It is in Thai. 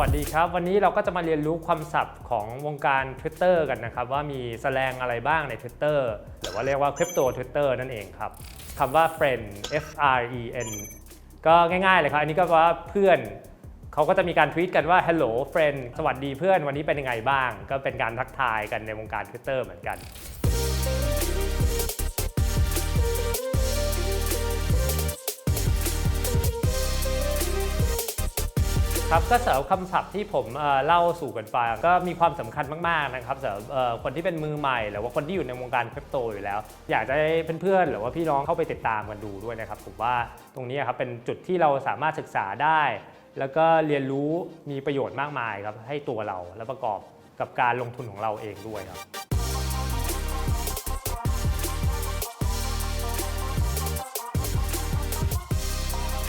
วัสดีครับ วันนี้เราก็จะมาเรียนรู้ความศัพท์ของวงการ Twitter กันนะครับ ว่ามีแสลงอะไรบ้างใน Twitter หรือว่าเรียกว่าคริปโต Twitter นั่นเองครับคำว่า friend F R E N ก็ง่ายๆเลยครับ อันนี้ก็ว่าเพื่อนเขาก็จะมีการทวีตกันว่า hello friend สวัสดีเพื่อนวันนี้เป็นยังไงบ้าง ก็เป็นการทักทายกันในวงการ Twitter เหมือนกัน ครับก็สำหรับคำศัพท์ที่ผมเล่าสู่กันฟังก็มีความสำคัญมากๆนะครับสำหรับคนที่เป็นมือใหม่หรือว่าคนที่อยู่ในวงการคริปโตอยู่แล้ว อยากจะให้เพื่อนๆหรือว่าพี่น้องเข้าไปติดตามกันดูด้วยนะครับผมว่าตรงนี้ครับเป็นจุดที่เราสามารถศึกษาได้ แล้วก็เรียนรู้มีประโยชน์มากมายครับให้ตัวเราและประกอบกับการลงทุนของเราเองด้วยครับ